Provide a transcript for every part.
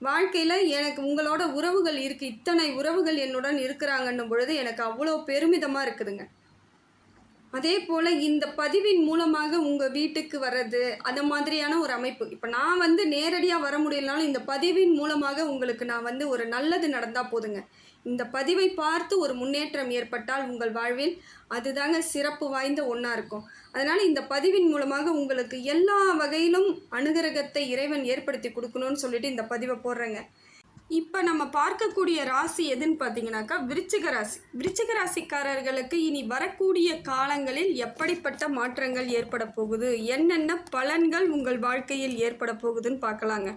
வாழ்க்கையில் எனக்கு உங்களோட உறவுகள் இருக்குது இத்தனை உறவுகள் என்னுடன் இருக்கிறாங்கன்னும் பொழுது எனக்கு அவ்வளோ பெருமிதமாக இருக்குதுங்க. அதே போல் இந்த பதிவின் மூலமாக உங்கள் வீட்டுக்கு வர்றது அந்த மாதிரியான ஒரு அமைப்பு. இப்போ நான் வந்து நேரடியாக வர முடியலனாலும் இந்த பதிவின் மூலமாக உங்களுக்கு நான் வந்து ஒரு நல்லது நடந்தால் போதுங்க. இந்த பதிவை பார்த்து ஒரு முன்னேற்றம் ஏற்பட்டால் உங்கள் வாழ்வில் அதுதாங்க சிறப்பு வாய்ந்த ஒன்றா இருக்கும். அதனால் இந்த பதிவின் மூலமாக உங்களுக்கு எல்லா வகையிலும் அனுகிரகத்தை இறைவன் ஏற்படுத்தி கொடுக்கணும்னு சொல்லிட்டு இந்த பதிவை போடுறேங்க. இப்போ நம்ம பார்க்கக்கூடிய ராசி எதுன்னு பார்த்தீங்கன்னாக்கா விருச்சிக ராசி. விருச்சிக ராசிக்காரர்களுக்கு இனி வரக்கூடிய காலங்களில் எப்படிப்பட்ட மாற்றங்கள் ஏற்பட போகுது? என்னென்ன பலன்கள் உங்கள் வாழ்க்கையில் ஏற்பட போகுதுன்னு பார்க்கலாங்க.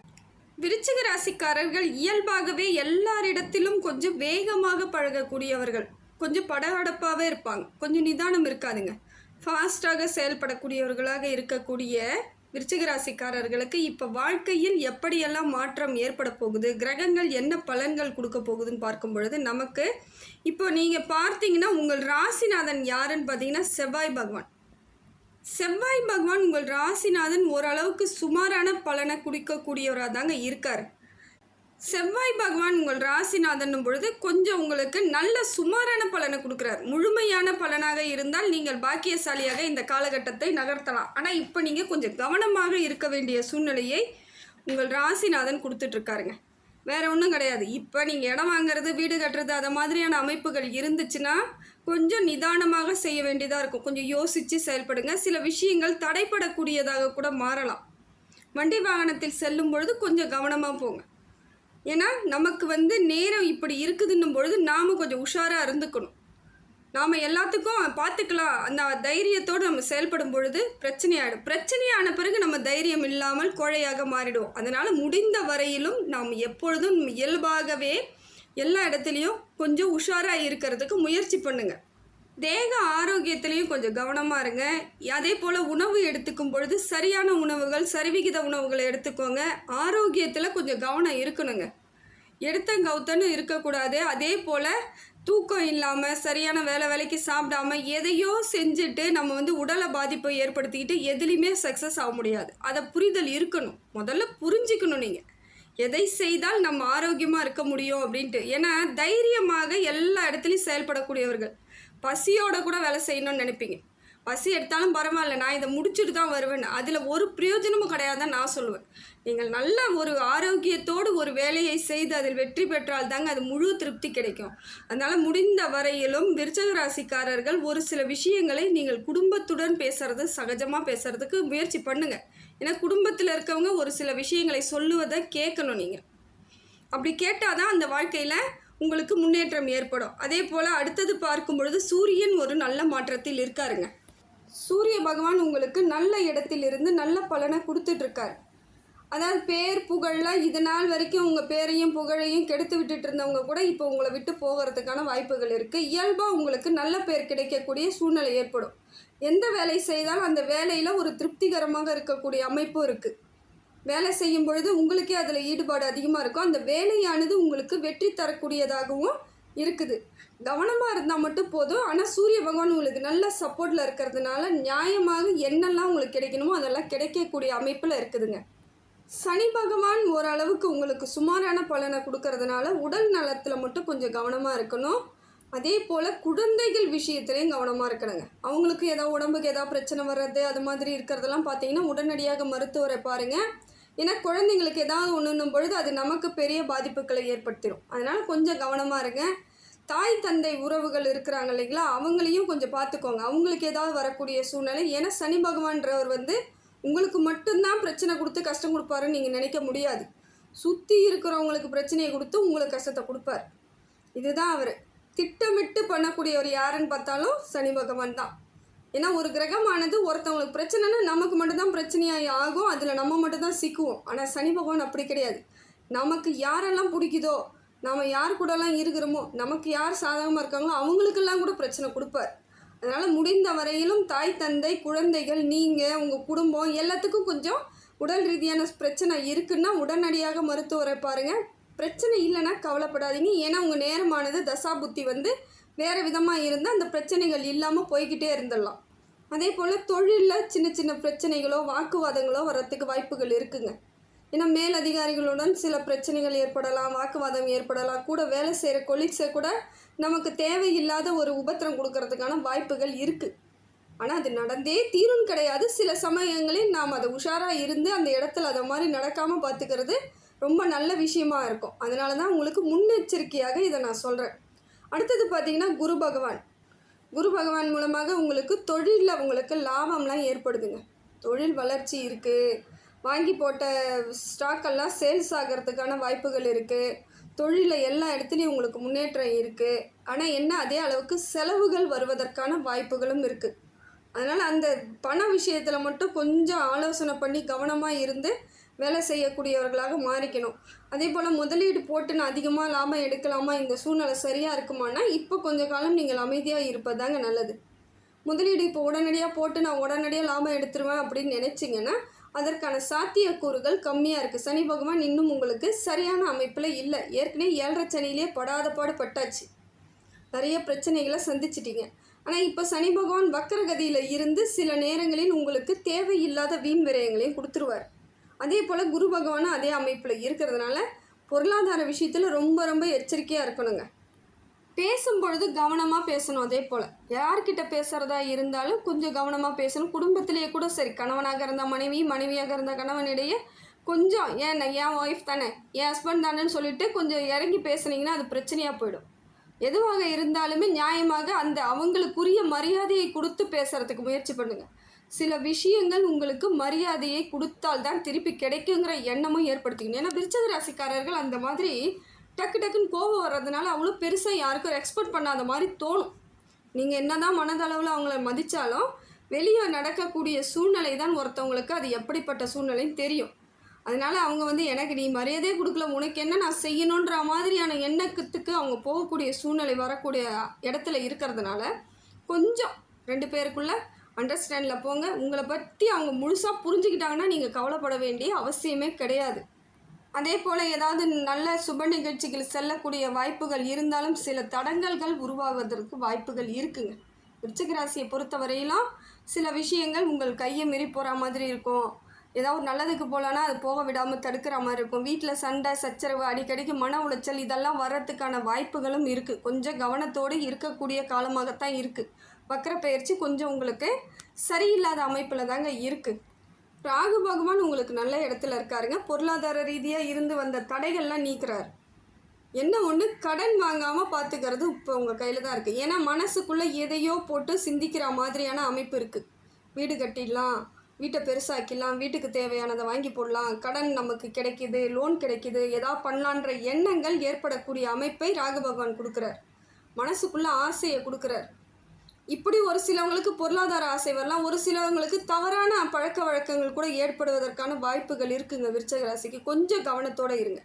விருச்சிக ராசிக்காரர்கள் இயல்பாகவே எல்லாரிடத்திலும் கொஞ்சம் வேகமாக பழகக்கூடியவர்கள். கொஞ்சம் படபடப்பாகவே இருப்பாங்க. கொஞ்சம் நிதானம் இருக்காதுங்க. ஃபாஸ்ட்டாக செயல்படக்கூடியவர்களாக இருக்கக்கூடிய விருச்சிக ராசிக்காரர்களுக்கு இப்போ வாழ்க்கையில் எப்படியெல்லாம் மாற்றம் ஏற்பட போகுது? கிரகங்கள் என்ன பலன்கள் கொடுக்க போகுதுன்னு பார்க்கும் பொழுது நமக்கு இப்போ நீங்கள் பார்த்தீங்கன்னா உங்கள் ராசிநாதன் யாருன்னு பார்த்தீங்கன்னா செவ்வாய் பகவான். செவ்வாய் பகவான் உங்கள் ராசிநாதன் ஓரளவுக்கு சுமாரான பலனை குடிக்கக்கூடியவராக தாங்க இருக்கார். செவ்வாய் பகவான் உங்கள் ராசிநாதன் பொழுது கொஞ்சம் உங்களுக்கு நல்ல சுமாரான பலனை கொடுக்குறார். முழுமையான பலனாக இருந்தால் நீங்கள் பாக்கியசாலியாக இந்த காலகட்டத்தை நகர்த்தலாம். ஆனால் இப்போ நீங்கள் கொஞ்சம் கவனமாக இருக்க வேண்டிய சூழ்நிலையை உங்கள் ராசிநாதன் கொடுத்துட்ருக்காருங்க. வேற ஒன்றும் கிடையாது. இப்போ நீங்கள் இடம் வாங்குறது வீடு கட்டுறது அதை மாதிரியான அமைப்புகள் இருந்துச்சுன்னா கொஞ்சம் நிதானமாக செய்ய வேண்டியதாக இருக்கும். கொஞ்சம் யோசித்து செயல்படுங்க. சில விஷயங்கள் தடைப்படக்கூடியதாக கூட மாறலாம். வண்டி வாகனத்தில் செல்லும் பொழுது கொஞ்சம் கவனமாக போங்க. ஏன்னா நமக்கு வந்து நேரம் இப்படி இருக்குதுன்னும் பொழுது நாம் கொஞ்சம் உஷாராக இருந்துக்கணும். நாம் எல்லாத்துக்கும் பார்த்துக்கலாம். அந்த தைரியத்தோடு நம்ம செயல்படும் பொழுது பிரச்சனையாயிடும் பிரச்சனையான பிறகு நம்ம தைரியம் இல்லாமல் கோழையாக மாறிடுவோம். அதனால் முடிந்த வரையிலும் நாம் எப்பொழுதும் இயல்பாகவே எல்லா இடத்துலையும் கொஞ்சம் உஷாராக இருக்கிறதுக்கு முயற்சி பண்ணுங்கள் தேக ஆரோக்கியத்திலையும் கொஞ்சம் கவனமாக இருங்க. அதே போல் உணவு எடுத்துக்கும் பொழுது சரியான உணவுகள் சரிவிகித உணவுகளை எடுத்துக்கோங்க. ஆரோக்கியத்தில் கொஞ்சம் கவனம் இருக்கணுங்க. எடுத்த கவுத்தன்னு இருக்கக்கூடாது. அதே போல் தூக்கம் இல்லாமல் சரியான வேலை வேலைக்கு சாப்பிடாம எதையோ செஞ்சுட்டு நம்ம வந்து உடலை பாதிப்பை ஏற்படுத்திக்கிட்டு எதுலேயுமே சக்ஸஸ் ஆக முடியாது. அதை புரிதல் இருக்கணும். முதல்ல புரிஞ்சுக்கணும் நீங்கள் எதை செய்தால் நம்ம ஆரோக்கியமாக இருக்க முடியும் அப்படின்ட்டு. ஏன்னா தைரியமாக எல்லா இடத்துலையும் செயல்படக்கூடியவர்கள். பசியோட கூட வேலை செய்யணும்னு நினைப்பீங்க. பசி எடுத்தாலும் பரவாயில்ல நான் இதை முடிச்சுட்டு தான் வருவேன் அதில் ஒரு பிரயோஜனமும் கிடையாதுன்னு நான் சொல்லுவேன். நீங்கள் நல்ல ஒரு ஆரோக்கியத்தோடு ஒரு வேலையை செய்து அதில் வெற்றி பெற்றால் தாங்க அது முழு திருப்தி கிடைக்கும். அதனால் முடிந்த வரையிலும் விருச்சக ராசிக்காரர்கள் ஒரு சில விஷயங்களை நீங்கள் குடும்பத்துடன் பேசுறது சகஜமாக பேசுறதுக்கு முயற்சி பண்ணுங்கள் ஏன்னா குடும்பத்தில் இருக்கவங்க ஒரு சில விஷயங்களை சொல்லுவதை கேட்கணும் நீங்கள் அப்படி கேட்டால் தான் அந்த வாழ்க்கையில் உங்களுக்கு முன்னேற்றம் ஏற்படும். அதே போல் அடுத்தது பார்க்கும் பொழுது சூரியன் ஒரு நல்ல மாற்றத்தில் இருக்காருங்க. சூரிய பகவான் உங்களுக்கு நல்ல இடத்திலிருந்து நல்ல பலனை கொடுத்துட்ருக்கார் அதாவது பேர் புகழெலாம் இது நாள் வரைக்கும் உங்கள் பேரையும் புகழையும் கெடுத்து விட்டுட்டு இருந்தவங்க கூட இப்போ உங்களை விட்டு போகிறதுக்கான வாய்ப்புகள் இருக்குது இயல்பாக உங்களுக்கு நல்ல பேர் கிடைக்கக்கூடிய சூழ்நிலை ஏற்படும். எந்த வேலை செய்தாலும் அந்த வேலையில் ஒரு திருப்திகரமாக இருக்கக்கூடிய அமைப்பும் இருக்குது வேலை செய்யும் பொழுது உங்களுக்கே அதில் ஈடுபாடு அதிகமாக இருக்கும். அந்த வேலையானது உங்களுக்கு வெற்றி தரக்கூடியதாகவும் இருக்குது. கவனமாக இருந்தால் மட்டும் போதும். ஆனால் சூரிய பகவான் உங்களுக்கு நல்ல சப்போர்ட்டில் இருக்கிறதுனால நியாயமாக என்னெல்லாம் உங்களுக்கு கிடைக்கணுமோ அதெல்லாம் கிடைக்கக்கூடிய அமைப்பில் இருக்குதுங்க. சனி பகவான் ஓரளவுக்கு உங்களுக்கு சுமாரான பலனை கொடுக்கறதுனால உடல் நலத்தில் மட்டும் கொஞ்சம் கவனமாக இருக்கணும். அதே போல் குழந்தைகள் விஷயத்துலையும் கவனமாக இருக்கணுங்க. அவங்களுக்கு ஏதோ உடம்புக்கு ஏதாவது பிரச்சனை வர்றது அது மாதிரி இருக்கிறதெல்லாம் பார்த்தீங்கன்னா உடனடியாக மருத்துவரை பாருங்கள் ஏன்னா குழந்தைங்களுக்கு ஏதாவது ஒன்றுன்னும் பொழுது அது நமக்கு பெரிய பாதிப்புகளை ஏற்படுத்திடும் அதனால் கொஞ்சம் கவனமாக இருங்க. தாய் தந்தை உறவுகள் இருக்கிறாங்க இல்லைங்களா? அவங்களையும் கொஞ்சம் பார்த்துக்கோங்க அவங்களுக்கு ஏதாவது வரக்கூடிய சூழ்நிலை. ஏன்னா சனி பகவான்றவர் வந்து உங்களுக்கு மட்டும்தான் பிரச்சனை கொடுத்து கஷ்டம் கொடுப்பாருன்னு நீங்கள் நினைக்க முடியாது. சுற்றி இருக்கிறவங்களுக்கு பிரச்சனையை கொடுத்து உங்களுக்கு கஷ்டத்தை கொடுப்பார். இதுதான் அவர். திட்டமிட்டு பண்ணக்கூடியவர் யாருன்னு பார்த்தாலும் சனி பகவான் தான். ஏன்னா ஒரு கிரகமானது ஒருத்தவங்களுக்கு பிரச்சனைனா நமக்கு மட்டும்தான் பிரச்சனையாக ஆகும். அதில் நம்ம மட்டும்தான் சிக்குவோம். ஆனால் சனி பகவான் அப்படி கிடையாது. நமக்கு யாரெல்லாம் பிடிக்குதோ நம்ம யார் கூடலாம் இருக்கிறோமோ நமக்கு யார் சாதகமாக இருக்காங்களோ அவங்களுக்கெல்லாம் கூட பிரச்சனை கொடுப்பார். அதனால் முடிந்த வரையிலும் தாய் தந்தை குழந்தைகள் நீங்கள் உங்கள் குடும்பம் எல்லாத்துக்கும் கொஞ்சம் உடல் ரீதியான பிரச்சனை இருக்குன்னா உடனடியாக மருத்துவரை பாருங்கள் பிரச்சனை இல்லைன்னா கவலைப்படாதீங்க. ஏன்னா உங்கள் நேரமானது தசா புத்தி வந்து வேறு விதமாக இருந்தால் அந்த பிரச்சனைகள் இல்லாமல் போய்கிட்டே இருந்துடலாம். அதே போல் தொழிலில் சின்ன சின்ன பிரச்சனைகளோ வாக்குவாதங்களோ வர்றதுக்கு வாய்ப்புகள் இருக்குங்க. ஏன்னா மேலதிகாரிகளுடன் சில பிரச்சனைகள் ஏற்படலாம் வாக்குவாதம் ஏற்படலாம். கூட வேலை செய்கிற கொலீக்ஸை கூட நமக்கு தேவையில்லாத ஒரு உபத்திரம் கொடுக்கறதுக்கான வாய்ப்புகள் இருக்குது ஆனால் அது நடந்தே தீரும் கிடையாது. சில சமயங்களில் நாம் அதை உஷாராக இருந்து அந்த இடத்துல அதை மாதிரி நடக்காமல் பார்த்துக்கிறது ரொம்ப நல்ல விஷயமா இருக்கும். அதனால தான் உங்களுக்கு முன்னெச்சரிக்கையாக இதை நான் சொல்கிறேன் அடுத்தது பார்த்தீங்கன்னா குரு பகவான். குரு பகவான் மூலமாக உங்களுக்கு தொழிலில் உங்களுக்கு லாபம்லாம் ஏற்படுதுங்க. தொழில் வளர்ச்சி இருக்குது வாங்கி போட்ட ஸ்டாக்கெல்லாம் சேல்ஸ் ஆகிறதுக்கான வாய்ப்புகள் இருக்குது தொழிலில் எல்லா இடத்துலையும் உங்களுக்கு முன்னேற்றம் இருக்குது ஆனால் என்ன அதே அளவுக்கு செலவுகள் வருவதற்கான வாய்ப்புகளும் இருக்குது அதனால் அந்த பண விஷயத்தில் மட்டும் கொஞ்சம் ஆலோசனை பண்ணி கவனமாக இருந்து வேலை செய்யக்கூடியவர்களாக மாறிக்கணும். அதே போல் முதலீடு போட்டு நான் அதிகமாக லாபம் எடுக்கலாமா? இந்த சூழ்நிலை சரியாக இருக்குமானா இப்போ கொஞ்ச காலம் நீங்கள் அமைதியாக இருப்பதாங்க நல்லது. முதலீடு இப்போ உடனடியாக போட்டு நான் உடனடியாக லாபம் எடுத்துருவேன் அப்படின்னு நினச்சிங்கன்னா அதற்கான சாத்தியக்கூறுகள் கம்மியாக இருக்குது சனி பகவான் இன்னும் உங்களுக்கு சரியான அமைப்பில் இல்லை. ஏற்கனவே ஏழரை சனியிலே படாத பாடு பட்டாச்சு. நிறைய பிரச்சனைகளை சந்திச்சிட்டிங்க. ஆனால் இப்போ சனி பகவான் வக்கரகதியில் இருந்து சில நேரங்களில் உங்களுக்கு தேவையில்லாத வீண் விரயங்களையும் கொடுத்துருவார். அதே போல் குரு பகவானும் அதே அமைப்பில் இருக்கிறதுனால பொருளாதார விஷயத்தில் ரொம்ப ரொம்ப எச்சரிக்கையாக இருக்கணுங்க. பேசும்பொழுது கவனமாக பேசணும் அதே போல். யார்கிட்ட பேசுகிறதா இருந்தாலும் கொஞ்சம் கவனமாக பேசணும். குடும்பத்திலேயே கூட சரி கணவனாக இருந்தால் மனைவி மனைவியாக இருந்தால் கணவனிடையே கொஞ்சம் ஏன் என் ஒய்ஃப் தானே என் ஹஸ்பண்ட் தானேன்னு சொல்லிட்டு கொஞ்சம் இறங்கி பேசுனீங்கன்னா அது பிரச்சனையாக போயிடும். எதுவாக இருந்தாலுமே நியாயமாக அந்த அவங்களுக்குரிய மரியாதையை கொடுத்து பேசுகிறதுக்கு முயற்சி பண்ணுங்கள் சில விஷயங்கள் உங்களுக்கு மரியாதையை கொடுத்தால் தான் திருப்பி கிடைக்குங்கிற எண்ணமும் ஏற்படுத்திக்கணும். ஏன்னா விருச்சது ராசிக்காரர்கள் அந்த மாதிரி டக்கு டக்குன்னு கோபம் வர்றதுனால அவ்வளோ பெருசாக யாருக்கும் எக்ஸ்பெக்ட் பண்ணாத மாதிரி தோணும். நீங்கள் என்ன தான் மனதளவில் அவங்கள மதித்தாலும் வெளியே நடக்கக்கூடிய சூழ்நிலை தான் ஒருத்தவங்களுக்கு அது எப்படிப்பட்ட சூழ்நிலைன்னு தெரியும். அதனால் அவங்க வந்து எனக்கு நீ மரியாதையே கொடுக்கல உனக்கு என்ன நான் செய்யணுன்ற மாதிரியான எண்ணத்துக்கு அவங்க போகக்கூடிய சூழ்நிலை வரக்கூடிய இடத்துல இருக்கிறதுனால கொஞ்சம் ரெண்டு பேருக்குள்ளே அண்டர்ஸ்டாண்டில் போங்க. உங்களை பற்றி அவங்க முழுசாக புரிஞ்சுக்கிட்டாங்கன்னா நீங்கள் கவலைப்பட வேண்டிய அவசியமே கிடையாது. அதே போல் ஏதாவது நல்ல சுப நிகழ்ச்சிகள் செல்லக்கூடிய வாய்ப்புகள் இருந்தாலும் சில தடங்கல்கள் உருவாகுவதற்கு வாய்ப்புகள் இருக்குங்க. விருச்சிக ராசியை பொறுத்தவரையிலும் சில விஷயங்கள் உங்கள் கையை மீறி போகிற மாதிரி இருக்கும். ஏதாவது நல்லதுக்கு போகலன்னா அது போக விடாமல் தடுக்கிற மாதிரி இருக்கும். வீட்டில் சண்டை சச்சரவு அடிக்கடிக்கு மன உளைச்சல் இதெல்லாம் வர்றதுக்கான வாய்ப்புகளும் இருக்குது கொஞ்சம் கவனத்தோடு இருக்கக்கூடிய காலமாகத்தான் இருக்குது வக்கர பயிற்சி கொஞ்சம் உங்களுக்கு சரியில்லாத அமைப்பில் தாங்க இருக்குது ராகு பகவான் உங்களுக்கு நல்ல இடத்துல இருக்காருங்க. பொருளாதார ரீதியாக இருந்து வந்த தடைகள்லாம் நீக்கிறார். என்ன ஒன்று கடன் வாங்காமல் பார்த்துக்கிறது இப்போ உங்கள் கையில் தான் இருக்குது ஏன்னா மனசுக்குள்ளே எதையோ போட்டு சிந்திக்கிற மாதிரியான அமைப்பு இருக்குது வீடு கட்டிடலாம் வீட்டை பெருசாக்கிடலாம் வீட்டுக்கு தேவையானதை வாங்கி போடலாம். கடன் நமக்கு கிடைக்கிது லோன் கிடைக்கிது ஏதாவது பண்ணலான்ற எண்ணங்கள் ஏற்படக்கூடிய அமைப்பை ராகு பகவான் கொடுக்குறார். மனசுக்குள்ளே ஆசையை கொடுக்குறார். இப்படி ஒரு சிலவங்களுக்கு பொருளாதார ஆசை வரலாம். ஒரு சிலவங்களுக்கு தவறான பழக்க வழக்கங்கள் கூட ஏற்படுவதற்கான வாய்ப்புகள் இருக்குங்க விருச்சக ராசிக்கு. கொஞ்சம் கவனத்தோடு இருங்க.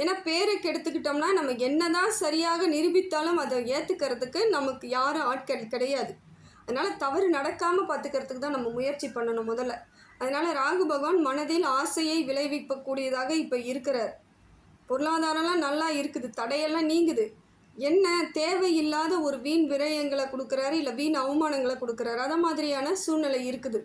ஏன்னா பேரை கெடுத்துக்கிட்டோம்னா நம்ம என்னதான் சரியாக நிரூபித்தாலும் அதை ஏற்றுக்கிறதுக்கு நமக்கு யாரும் ஆட்கள் கிடையாது. அதனால் தவறு நடக்காமல் பார்த்துக்கிறதுக்கு தான் நம்ம முயற்சி பண்ணணும் முதல்ல. அதனால் ராகு பகவான் மனதில் ஆசையை விளைவிக்கக்கூடியதாக இப்போ இருக்கிறார். பொருளாதாரம்லாம் நல்லா இருக்குது. தடையெல்லாம் நீங்குது. என்ன தேவையில்லாத ஒரு வீண் விரயங்களை கொடுக்குறாரு இல்லை வீண் அவமானங்களை கொடுக்குறாரு. அதை மாதிரியான சூழ்நிலை இருக்குது.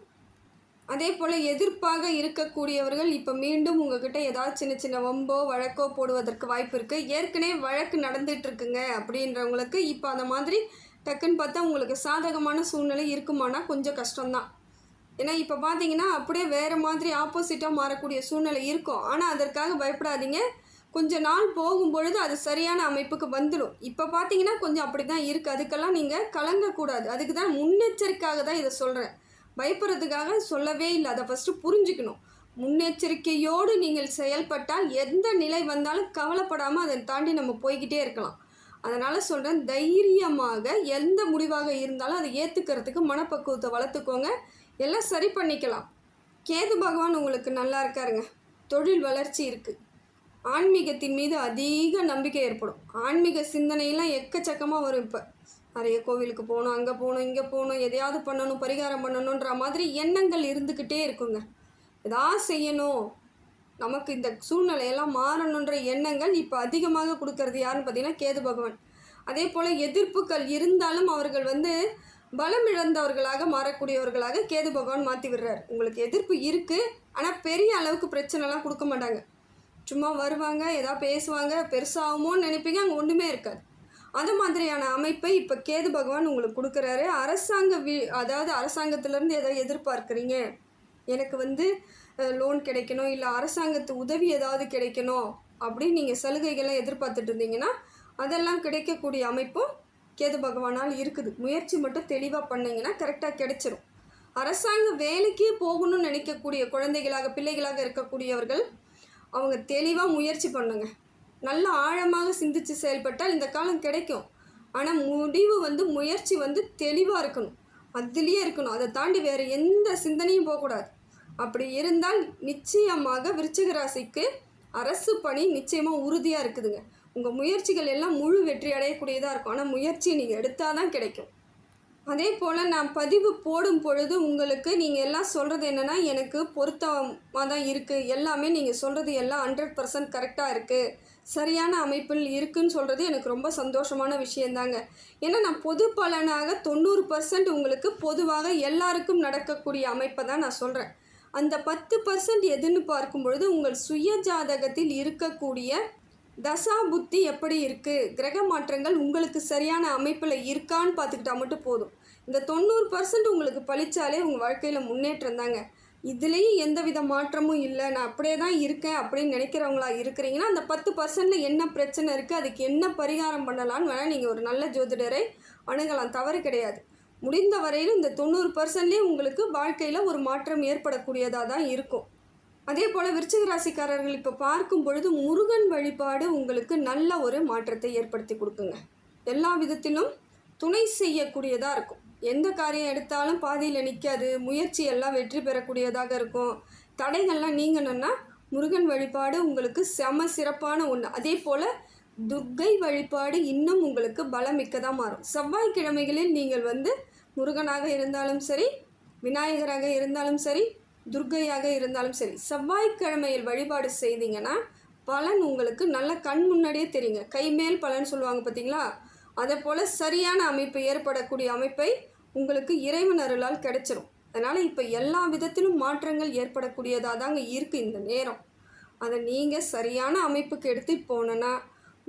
அதே போல் எதிர்ப்பாக இருக்கக்கூடியவர்கள் இப்போ மீண்டும் உங்ககிட்ட ஏதாவது சின்ன சின்ன வம்போ வழக்கோ போடுவதற்கு வாய்ப்பு இருக்குது ஏற்கனவே வழக்கு நடந்துகிட்ருக்குங்க அப்படின்றவங்களுக்கு இப்போ அந்த மாதிரி டக்குன்னு பார்த்தா உங்களுக்கு சாதகமான சூழ்நிலை இருக்குமானா கொஞ்சம் கஷ்டம்தான். ஏன்னா இப்போ பார்த்தீங்கன்னா அப்படியே வேறு மாதிரி ஆப்போசிட்டாக மாறக்கூடிய சூழ்நிலை இருக்கும். ஆனால் அதற்காக பயப்படாதீங்க. கொஞ்ச நாள் போகும்பொழுது அது சரியான அமைப்புக்கு வந்துடும். இப்போ பார்த்தீங்கன்னா கொஞ்சம் அப்படி தான் இருக்குது அதுக்கெல்லாம் நீங்கள் கலங்கக்கூடாது. அதுக்கு தான் முன்னெச்சரிக்கையாக தான் இதை சொல்கிறேன் பயப்படுறதுக்காக சொல்லவே இல்லை. அதை ஃபஸ்ட்டு புரிஞ்சுக்கணும். முன்னெச்சரிக்கையோடு நீங்கள் செயல்பட்டால் எந்த நிலை வந்தாலும் கவலைப்படாமல் அதை தாண்டி நம்ம போய்கிட்டே இருக்கலாம். அதனால் சொல்கிறேன் தைரியமாக எந்த முடிவாக இருந்தாலும் அதை ஏற்றுக்கிறதுக்கு மனப்பக்குவத்தை வளர்த்துக்கோங்க. எல்லாம் சரி பண்ணிக்கலாம். கேது பகவான் உங்களுக்கு நல்லா இருக்காருங்க. தொழில் வளர்ச்சி இருக்குது ஆன்மீகத்தின் மீது அதிக நம்பிக்கை ஏற்படும். ஆன்மீக சிந்தனையெல்லாம் எக்கச்சக்கமாக வரும் இப்போ. நிறைய கோவிலுக்கு போகணும் அங்கே போகணும் இங்கே போகணும் எதையாவது பண்ணணும் பரிகாரம் பண்ணணுன்ற மாதிரி எண்ணங்கள் இருந்துக்கிட்டே இருக்குங்க. எதாவது செய்யணும். நமக்கு இந்த சூழ்நிலையெல்லாம் மாறணுன்ற எண்ணங்கள் இப்போ அதிகமாக கொடுக்கறது யாருன்னு பார்த்தீங்கன்னா கேது பகவான். அதே போல் எதிர்ப்புகள் இருந்தாலும் அவர்கள் வந்து பலம் இழந்தவர்களாக மாறக்கூடியவர்களாக கேது பகவான் மாற்றி விடுறார். உங்களுக்கு எதிர்ப்பு இருக்குது ஆனால் பெரிய அளவுக்கு பிரச்சனைலாம் கொடுக்க மாட்டாங்க. சும்மா வருவாங்க ஏதாவது பேசுவாங்க பெருசாகுமோன்னு நினைப்பீங்க அங்கே ஒன்றுமே இருக்காது. அது மாதிரியான அமைப்பை இப்போ கேது பகவான் உங்களுக்கு கொடுக்குறாரு. அரசாங்க வி அதாவது அரசாங்கத்திலேருந்து ஏதாவது எதிர்பார்க்குறீங்க. எனக்கு வந்து லோன் கிடைக்கணும் இல்லை அரசாங்கத்து உதவி ஏதாவது கிடைக்கணும் அப்படின்னு நீங்கள் சலுகைகள்லாம் எதிர்பார்த்துட்டு இருந்தீங்கன்னா அதெல்லாம் கிடைக்கக்கூடிய அமைப்பும் கேது பகவானால் இருக்குது. முயற்சி மட்டும் தெளிவாக பண்ணிங்கன்னா கரெக்டாக கிடைச்சிரும். அரசாங்க வேலைக்கே போகணும்னு நினைக்கக்கூடிய குழந்தைகளாக பிள்ளைகளாக இருக்கக்கூடியவர்கள் அவங்க தெளிவாக முயற்சி பண்ணுங்க. நல்ல ஆழமாக சிந்தித்து செயல்பட்டால் இந்த காலம் கிடைக்கும். ஆனால் முடிவு வந்து முயற்சி வந்து தெளிவாக இருக்கணும். அதுலேயே இருக்கணும். அதை தாண்டி வேறு எந்த சிந்தனையும் போகக்கூடாது. அப்படி இருந்தால் நிச்சயமாக விருச்சிக ராசிக்கு அரசு பணி நிச்சயமாக உறுதியாக இருக்குதுங்க. உங்கள் முயற்சிகள் எல்லாம் முழு வெற்றி அடையக்கூடியதாக இருக்கும். ஆனால் முயற்சி நீங்கள் எடுத்தால் தான் கிடைக்கும். அதே போல் நான் பதிவு போடும் பொழுது உங்களுக்கு நீங்கள் எல்லாம் சொல்கிறது என்னென்னா எனக்கு பொருத்தமாக தான் இருக்குது எல்லாமே நீங்கள் சொல்கிறது எல்லாம் ஹண்ட்ரட் பர்சன்ட் கரெக்டாக இருக்குது சரியான அமைப்பில் இருக்குதுன்னு சொல்கிறது எனக்கு ரொம்ப சந்தோஷமான விஷயந்தாங்க. ஏன்னா நான் பொது பலனாக தொண்ணூறு பர்சன்ட் உங்களுக்கு பொதுவாக எல்லாருக்கும் நடக்கக்கூடிய அமைப்பை தான் நான் சொல்கிறேன் அந்த பத்து பர்சன்ட் எதுன்னு பார்க்கும் பொழுது உங்கள் சுய ஜாதகத்தில் இருக்கக்கூடிய தசா புத்தி எப்படி இருக்குது கிரக மாற்றங்கள் உங்களுக்கு சரியான அமைப்பில் இருக்கான்னு பார்த்துக்கிட்டா மட்டும் போதும். இந்த தொண்ணூறு பர்சன்ட் உங்களுக்கு பழிச்சாலே உங்கள் வாழ்க்கையில் முன்னேற்றம் தாங்க. இதுலேயும் எந்த வித மாற்றமும் இல்லை. நான் அப்படியே தான் இருக்கேன் அப்படின்னு நினைக்கிறவங்களா இருக்கிறீங்கன்னா அந்த பத்து பர்சன்டில் என்ன பிரச்சனை இருக்குது அதுக்கு என்ன பரிகாரம் பண்ணலான்னு வேணால் நீங்கள் ஒரு நல்ல ஜோதிடரை அணுகலாம். தவறு கிடையாது. முடிந்த வரையிலும் இந்த தொண்ணூறு பர்சன்ட்லேயே உங்களுக்கு வாழ்க்கையில் ஒரு மாற்றம் ஏற்படக்கூடியதாக தான் இருக்கும். அதே போல் விருச்சிக ராசிக்காரர்கள் இப்போ பார்க்கும் பொழுது முருகன் வழிபாடு உங்களுக்கு நல்ல ஒரு மாற்றத்தை ஏற்படுத்தி கொடுக்குங்க. எல்லா விதத்திலும் துணை செய்யக்கூடியதாக இருக்கும். எந்த காரியம் எடுத்தாலும் பாதியில் நிற்காது முயற்சி எல்லாம் வெற்றி பெறக்கூடியதாக இருக்கும். தடைகள்லாம் நீங்கணும்னா முருகன் வழிபாடு உங்களுக்கு செம சிறப்பான ஒன்று அதே போல் துர்க்கை வழிபாடு இன்னும் உங்களுக்கு பலமிக்கதாக மாறும். செவ்வாய்க்கிழமைகளில் நீங்கள் வந்து முருகனாக இருந்தாலும் சரி விநாயகராக இருந்தாலும் சரி துர்க்கையாக இருந்தாலும் சரி செவ்வாய்க்கிழமையில் வழிபாடு செய்தீங்கன்னா பலன் உங்களுக்கு நல்ல கண் முன்னாடியே தெரியுங்க. கைமேல் பலன் சொல்லுவாங்க பார்த்தீங்களா அதே போல் சரியான அமைப்பு ஏற்படக்கூடிய அமைப்பை உங்களுக்கு இறைவன் அருளால் கிடைச்சிரும். அதனால் இப்போ எல்லா விதத்திலும் மாற்றங்கள் ஏற்படக்கூடியதாக தாங்க இருக்குது இந்த நேரம். அதை நீங்கள் சரியான அமைப்புக்கு எடுத்து போனோன்னா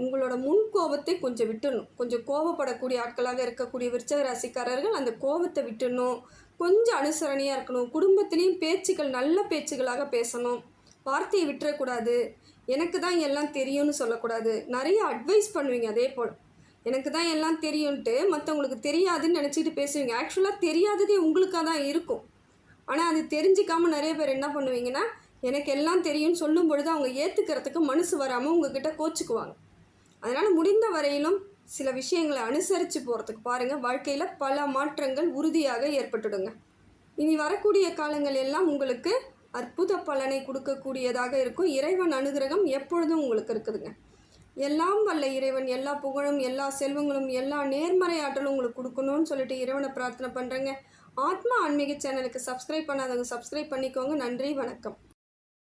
உங்களோட முன் கோபத்தை கொஞ்சம் விட்டுடணும் கொஞ்சம் கோபப்படக்கூடிய ஆட்களாக இருக்கக்கூடிய விருச்சக ராசிக்காரர்கள் அந்த கோபத்தை விட்டுடணும் கொஞ்சம் அனுசரணையாக இருக்கணும். குடும்பத்துலேயும் பேச்சுக்கள் நல்ல பேச்சுகளாக பேசணும். வார்த்தையை விட்டுறக்கூடாது. எனக்கு தான் எல்லாம் தெரியும்னு சொல்லக்கூடாது. நிறைய அட்வைஸ் பண்ணுவீங்க அதே போல். எனக்கு தான் எல்லாம் தெரியும்ன்ட்டு மற்றவங்களுக்கு தெரியாதுன்னு நினச்சிட்டு பேசுவீங்க. ஆக்சுவலாக தெரியாததே உங்களுக்காக தான் இருக்கும். ஆனால் அது தெரிஞ்சிக்காமல் நிறைய பேர் என்ன பண்ணுவீங்கன்னா எனக்கு எல்லாம் தெரியும்னு சொல்லும் பொழுது அவங்க ஏற்றுக்கிறதுக்கு மனசு வராமல் உங்ககிட்ட கோச்சிக்குவாங்க. அதனால் முடிந்த வரையிலும் சில விஷயங்களை அனுசரித்து போகிறதுக்கு பாருங்கள் வாழ்க்கையில் பல மாற்றங்கள் உறுதியாக ஏற்பட்டுடுங்க. இனி வரக்கூடிய காலங்கள் எல்லாம் உங்களுக்கு அற்புத பலனை கொடுக்கக்கூடியதாக இருக்கும். இறைவன் அனுகிரகம் எப்பொழுதும் உங்களுக்கு இருக்குதுங்க. எல்லாம் வல்ல இறைவன் எல்லா புகழும் எல்லா செல்வங்களும் எல்லா நேர்மறை ஆற்றலும் உங்களுக்கு கொடுக்கணும்னு சொல்லிட்டு இறைவனை பிரார்த்தனை பண்ணுறேங்க ஆத்மா ஆன்மீக சேனலுக்கு சப்ஸ்கிரைப் பண்ணாதவங்க சப்ஸ்கிரைப் பண்ணிக்கோங்க. நன்றி வணக்கம்.